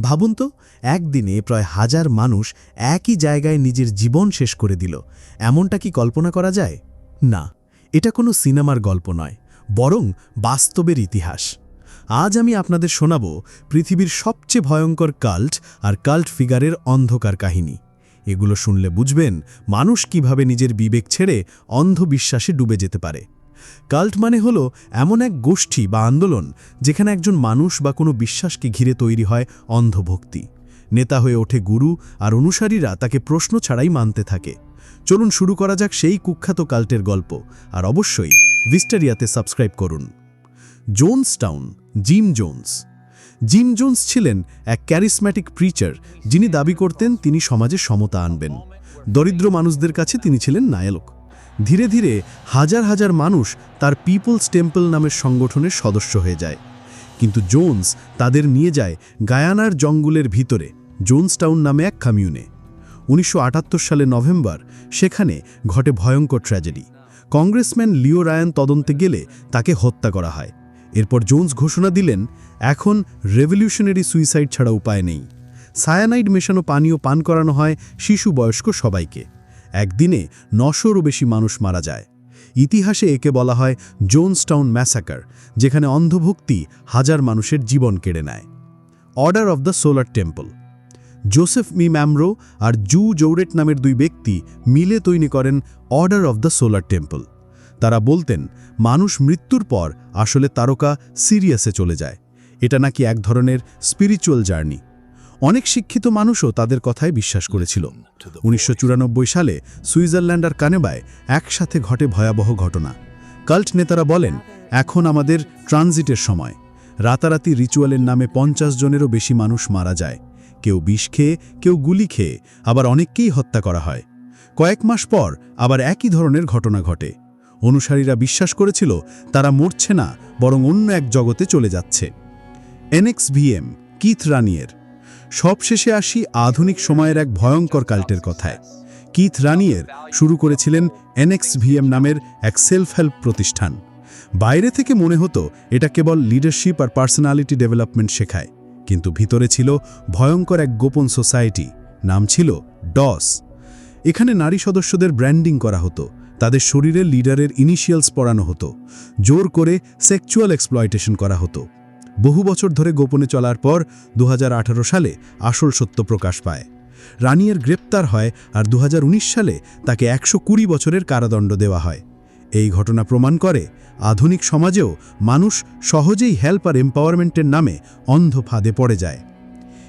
ভাবুন তো, একদিনে প্রায় হাজার মানুষ একই জায়গায় নিজের জীবন শেষ করে দিল। এমনটা কি কল্পনা করা যায়? না, এটা কোনো সিনেমার গল্প নয়, বরং বাস্তবের ইতিহাস। আজ আমি আপনাদের শোনাব পৃথিবীর সবচেয়ে ভয়ঙ্কর কাল্ট আর কাল্ট ফিগারের অন্ধকার কাহিনী। এগুলো শুনলে বুঝবেন মানুষ কীভাবে নিজের বিবেক ছেড়ে অন্ধবিশ্বাসে ডুবে যেতে পারে। কাল্ট মানে হল এমন এক গোষ্ঠী বা আন্দোলন যেখানে একজন মানুষ বা কোনো বিশ্বাসকে ঘিরে তৈরি হয় অন্ধভক্তি। নেতা হয়ে ওঠে গুরু আর অনুসারীরা তাকে প্রশ্ন ছাড়াই মানতে থাকে। চলুন শুরু করা যাক সেই কুখ্যাত কাল্টের গল্প, আর অবশ্যই ভিস্টারিয়াতে সাবস্ক্রাইব করুন। Jonestown, Jim Jones. Jim Jones ছিলেন এক ক্যারিসম্যাটিক প্রিচার যিনি দাবি করতেন তিনি সমাজে সমতা আনবেন। দরিদ্র মানুষদের কাছে তিনি ছিলেন নায়ক। ধীরে ধীরে হাজার হাজার মানুষ তার পিপলস টেম্পল নামের সংগঠনের সদস্য হয়ে যায়। কিন্তু জোন্স তাদের নিয়ে যায় গায়ানার জঙ্গলের ভিতরে, জোনসটাউন নামে এক কামিউনে। উনিশশো আটাত্তর সালে নভেম্বর, সেখানে ঘটে ভয়ঙ্কর ট্র্যাজেডি। কংগ্রেসম্যান লিও রায়ান তদন্তে গেলে তাকে হত্যা করা হয়। এরপর জোন্স ঘোষণা দিলেন, এখন রেভলিউশনারি সুইসাইড ছাড়া উপায় নেই। সায়ানাইড মেশানো পানীয় পান করানো হয় শিশু বয়স্ক সবাইকে। একদিনে নশোরও বেশি মানুষ মারা যায়। ইতিহাসে একে বলা হয় জোনসটাউন ম্যাসাকার, যেখানে অন্ধভক্তি হাজার মানুষের জীবন কেড়ে নেয়। Order of the solar temple. Joseph Di Mambro আর জু জৌরেট নামের দুই ব্যক্তি মিলে তৈরি করেন order of the solar temple. তারা বলতেন, মানুষ মৃত্যুর পর আসলে তারকা সিরিয়াসে চলে যায়। এটা নাকি এক ধরনের স্পিরিচুয়াল জার্নি। অনেক শিক্ষিত মানুষও তাদের কথায় বিশ্বাস করেছিল। উনিশশো চুরানব্বই সালে সুইজারল্যান্ড আর কানেবায় একসাথে ঘটে ভয়াবহ ঘটনা। কাল্ট নেতারা বলেন, এখন আমাদের ট্রানজিটের সময়। রাতারাতি রিচুয়ালের নামে পঞ্চাশ জনেরও বেশি মানুষ মারা যায়। কেউ বিষ খেয়ে, কেউ গুলি খেয়ে, আবার অনেককেই হত্যা করা হয়। কয়েক মাস পর আবার একই ধরনের ঘটনা ঘটে। অনুসারীরা বিশ্বাস করেছিল, তারা মরছে না, বরং অন্য এক জগতে চলে যাচ্ছে। এনএক্সভিএম, কিথ রানিয়ের সবশেষে আসি আধুনিক সময়ের এক ভয়ঙ্কর কাল্টের কথায়। কিথ রানিয়ের শুরু করেছিলেন এনএক্সভিএম নামের এক সেলফ হেল্প প্রতিষ্ঠান। বাইরে থেকে মনে হতো এটা কেবল লিডারশিপ আর পার্সোনালিটি ডেভেলপমেন্ট শেখায়, কিন্তু ভিতরে ছিল ভয়ঙ্কর এক গোপন সোসাইটি, নাম ছিল ডস। এখানে নারী সদস্যদের ব্র্যান্ডিং করা হতো, তাদের শরীরে লিডারের ইনিশিয়ালস পড়ানো হতো, জোর করে সেক্সুয়াল এক্সপ্লয়টেশন করা হতো। বহু বছর ধরে গোপনে চলার পর দু হাজার আঠেরো সালে আসল সত্য প্রকাশ পায়। রানিয়ের গ্রেপ্তার হয় আর দু হাজার উনিশ সালে তাকে একশো কুড়ি বছরের কারাদণ্ড দেওয়া হয়। এই ঘটনা প্রমাণ করে আধুনিক সমাজেও মানুষ সহজেই হেল্প আর এম্পাওয়ারমেন্টের নামে অন্ধ ফাঁদে পড়ে যায়।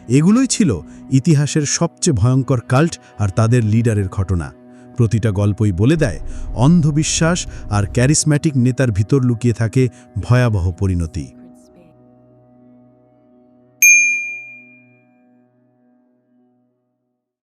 এগুলোই ছিল ইতিহাসের সবচেয়ে ভয়ঙ্কর কাল্ট আর তাদের লিডারের ঘটনা। প্রতিটা গল্পই বলে দেয় অন্ধবিশ্বাস আর ক্যারিসম্যাটিক নেতার ভিতর লুকিয়ে থাকে ভয়াবহ পরিণতি।